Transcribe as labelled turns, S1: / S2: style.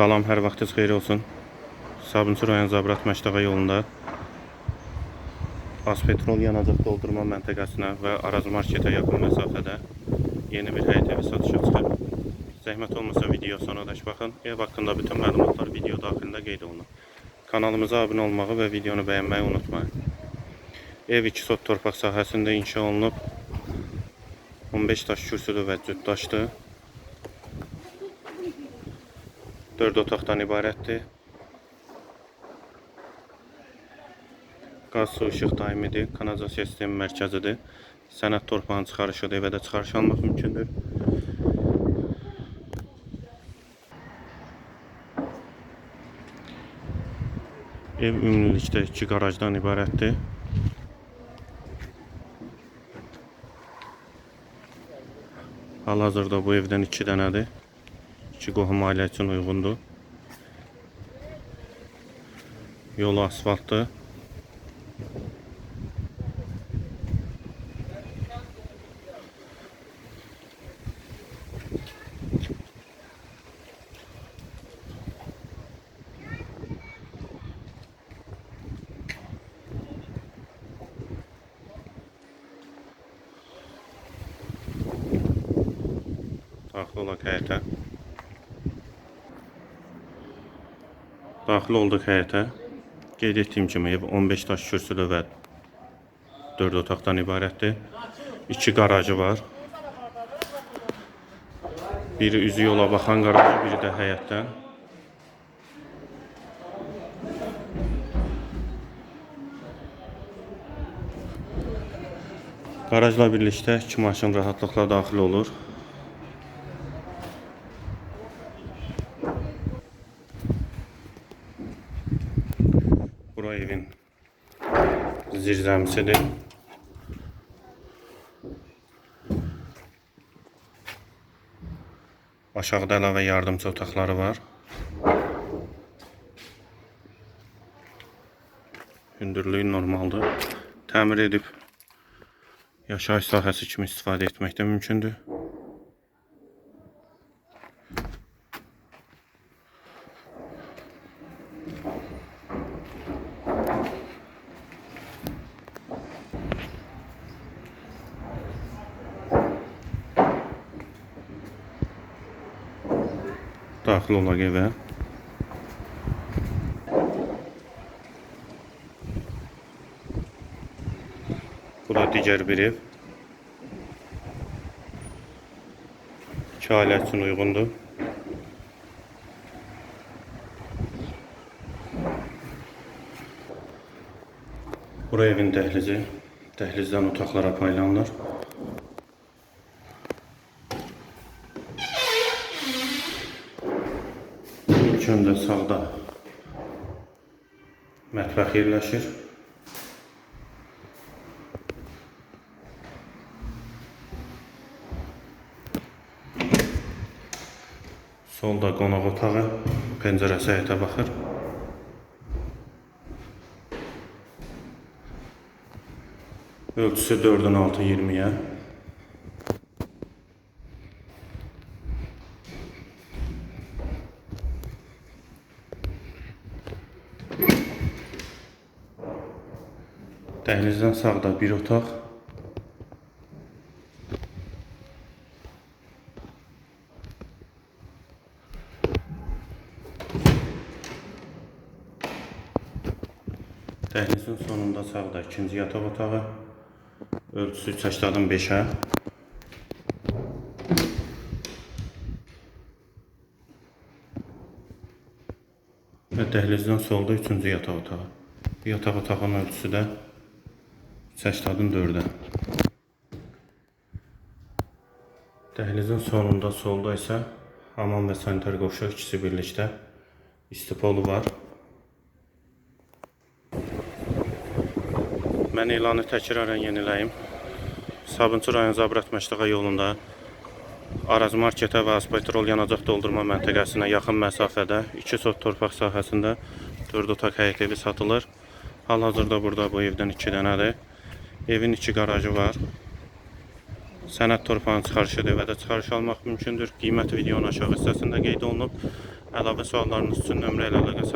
S1: Salam, hər vaxtınız xeyir olsun. Sabunçu rayon Zabrat Məştağa yolunda Aspetrol yanacaq doldurma məntəqəsinə və Araz marketə yaxın məsafədə yeni bir evi satışa çıxıb. Zəhmət olmasa video sonradaş baxın. Ev haqqında bütün məlumatlar video daxilində qeyd olunur. Kanalımıza abunə olmağı və videonu bəyənməyi unutmayın. Ev 2 sot torpaq sahəsində inşa olunub. 15 daş kürsülü və cütdaşdır. 4 otaqdan ibarətdir. Qaz, su, işıq daimidir. Kanalizasiya sistemi mərkəzidir. Sənəd torpağın çıxarışıdır. Evə də çıxarış almaq mümkündür. Ev ümumilikdə 2 qarajdan ibarətdir. Hal-hazırda bu evdən 2 dənədir. 2 qohum ailə üçün uyğundur. Yolu asfaltdır. Daxil olaq həyətə. Daxil olduq həyətə. Qeyd etdiyim kimi ev 15 daş kürsülü və 4 otaqdan ibarətdir. 2 qarajı var. Biri üzü yola baxan qarajı, biri də həyətdən. Qarajla birlikdə iki maşın rahatlıqla daxil olur. Bura evin zirzəmisidir. Aşağıda əlavə yardımçı otaqları var. Hündürlüyü normaldır. Təmir edib yaşayış sahəsi kimi istifadə etmək də mümkündür. Daxil olaq evə. Bu da digər bir ev. İki ailə üçün uyğundur. Bura evin dəhlizi. Dəhlizdən otaqlara paylanılır. Öndə sağda mətbəx yerləşir. Solda qonaq otağı, pəncərəsi həyətə baxır. Ölçüsü 4-ün 6 Dəhlizdən sağda bir otaq. Dəhlizin sonunda sağda ikinci yataq otağı. Ölçüsü 80-dan 5-ə. Və dəhlizdən solda üçüncü yataq otağı. Yataq otağının ölçüsü də 80-dan 4-ə. Dəhlizin sonunda solda isə hamam və sanitar qovşaq ikisi birlikdə istipolu var. Mən elanı təkrarən yeniləyim. Sabunçu rayon Zabrat Məştağa yolunda Araz marketə və Aspetrol yanacaq doldurma məntəqəsinə yaxın məsafədə 2 sot torpaq sahəsində 4 otaq həyət evi satılır. Hal-hazırda burada bu evdən 2 dənədir. Evin 2 qarajı var. Sənəd torpağın çıxarışıdır və də çıxarış almaq mümkündür. Qiymət videonun aşağı hissəsində qeyd olunub. Əlavə suallarınız üçün nömrə ilə əlaqə.